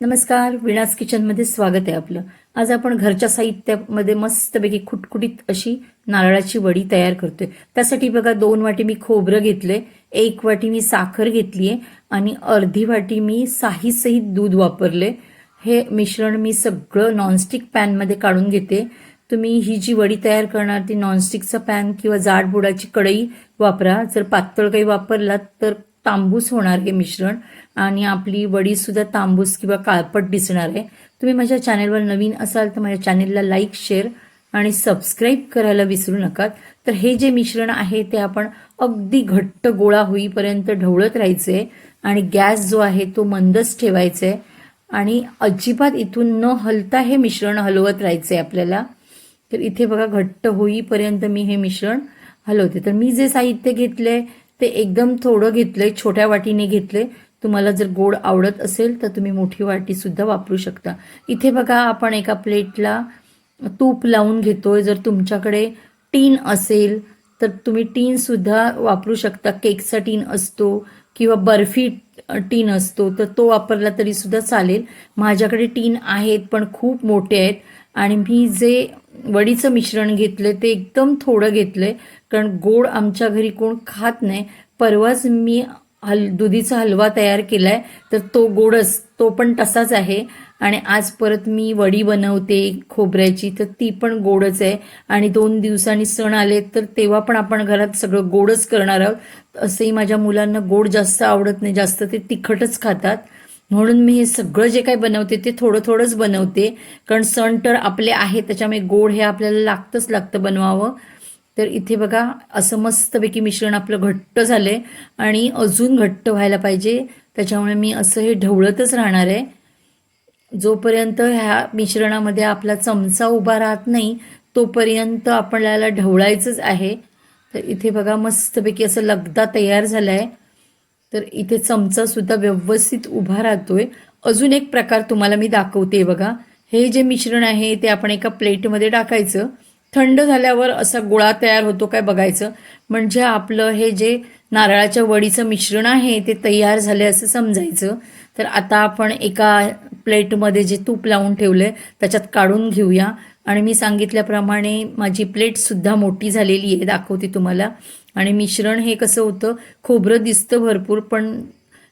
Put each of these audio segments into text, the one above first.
नमस्कार विणास किचनमध्ये स्वागत आहे आपलं. आज आपण घरच्या साहित्यामध्ये मस्तपैकी खुटखुटीत अशी नारळाची वडी तयार करतोय. त्यासाठी बघा दोन वाटी मी खोबरं घेतलंय एक वाटी मी साखर घेतली आहे आणि अर्धी वाटी मी साहीसहित दूध वापरले हे मिश्रण मी सगळं नॉनस्टिक पॅनमध्ये काढून घेते. तुम्ही ही जी वडी तयार करणार ती नॉनस्टिकचा पॅन किंवा जाड बुडाची कढई वापरा. जर पातळ काही वापरलात तर तांबूस होणार हे मिश्रण आणि आपली वडीसुद्धा तांबूस किंवा काळपट दिसणार आहे. तुम्ही माझ्या चॅनेलवर नवीन असाल तर माझ्या चॅनेलला लाईक शेअर आणि सबस्क्राईब करायला विसरू नका. तर हे जे मिश्रण आहे ते आपण अगदी घट्ट गोळा होईपर्यंत ढवळत राहायचे आणि गॅस जो आहे तो मंदच ठेवायचा आहे आणि अजिबात इथून न हलता हे मिश्रण हलवत राहायचं आहे आपल्याला. तर इथे बघा घट्ट होईपर्यंत मी हे मिश्रण हलवते. तर मी जे साहित्य घेतलंय ते एकदम थोडं घेतलंय छोट्या वाटीने घेतले तुम्हाला जर गोड आवडत असेल तर तुम्ही मोठी वाटी सुद्धा वापरू शकता. इथे बघा आपण एका प्लेटला तूप लावून घेतोय. जर तुमच्याकडे टीन असेल तर तुम्ही टीन सुद्धा वापरू शकता. केकचा टीन असतो किंवा बर्फी टीन असतो तर तो वापरला तरी सुद्धा चालेल. माझ्याकडे टीन आहेत पण खूप मोठे आहेत. आणि मी जे वडीचं मिश्रण घेतलं ते एकदम थोडं घेतलंय कारण गोड आमच्या घरी कोण खात नाही. परवाच मी हल दुधीचा हलवा तयार केलाय तर तो गोडच तो पण तसाच आहे. आणि आज परत मी वडी बनवते खोबऱ्याची तर ती पण गोडच आहे. आणि दोन दिवसांनी सण आले तर तेव्हा पण आपण घरात सगळं गोडच करणार आहोत. असंही माझ्या मुलांना गोड जास्त आवडत नाही जास्त ते तिखटच खातात. म्हणून मी हे सगळं जे काही बनवते ते थोडं थोडंच बनवते. कारण सण तर आपले आहे त्याच्यामुळे गोड हे आपल्याला लागतंच लागतं बनवावं. तर इथे बघा असं मस्तपैकी मिश्रण आपलं घट्ट झालं आहे आणि अजून घट्ट व्हायला पाहिजे. त्याच्यामुळे मी असं हे ढवळतच राहणार आहे. जोपर्यंत ह्या मिश्रणामध्ये आपला चमचा उभा राहत नाही तोपर्यंत आपल्याला ढवळायचंच आहे. तर इथे बघा मस्तपैकी असं लगदा तयार झाला आहे तर इथे चमचा सुद्धा व्यवस्थित उभा राहतोय. अजून एक प्रकार तुम्हाला मी दाखवते बघा. हे जे मिश्रण आहे ते आपण एका प्लेटमध्ये टाकायचं. थंड झाल्यावर असा गोळा तयार होतो काय बघायचं. म्हणजे आपलं हे जे नारळाच्या वडीचं मिश्रण आहे ते तयार झाले असं समजायचं. तर आता आपण एका प्लेटमध्ये जे तूप लावून ठेवलं आहे त्याच्यात काढून घेऊया. आणि मी सांगितल्याप्रमाणे माझी प्लेटसुद्धा मोठी झालेली आहे दाखवते तुम्हाला. आणि मिश्रण हे कसं होतं खोबरं दिसतं भरपूर पण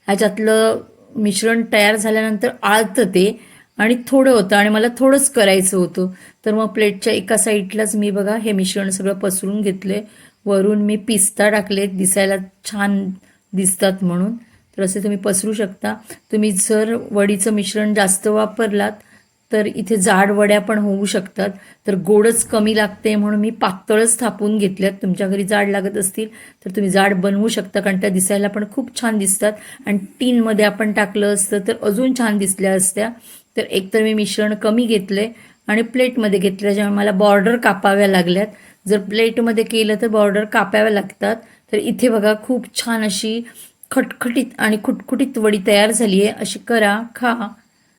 ह्याच्यातलं मिश्रण तयार झाल्यानंतर आळतं ते आणि थोडं होतं आणि मला थोडंच करायचं होतं. तर मग प्लेटच्या एका साईडलाच मी बघा हे मिश्रण सगळं पसरून घेतलंय. वरून मी पिस्ता टाकले दिसायला छान दिसतात म्हणून. तर असे तुम्ही पसरू शकता. तुम्ही जर वडीचं मिश्रण जास्त वापरलात तर इथे जाड वड्या पण होऊ शकतात. तर गोडच कमी लागते म्हणून मी पातळच थापून घेतल्यात. तुमच्या घरी जाड लागत असतील तर तुम्ही जाड बनवू शकता कारण त्या दिसायला पण खूप छान दिसतात. आणि टीनमध्ये आपण टाकलं असतं तर अजून छान दिसल्या असत्या. तर एकतर मी मिश्रण कमी घेतले आणि प्लेटमध्ये घेतलं त्याच्यामुळे मला बॉर्डर कापाव्या लागल्यात. जर प्लेटमध्ये केलं तर बॉर्डर कापाव्या लागतात. तर इथे बघा खूप छान अशी खटखटीत आणि खुटखुटीत वडी तयार झाली आहे अशी करा खा.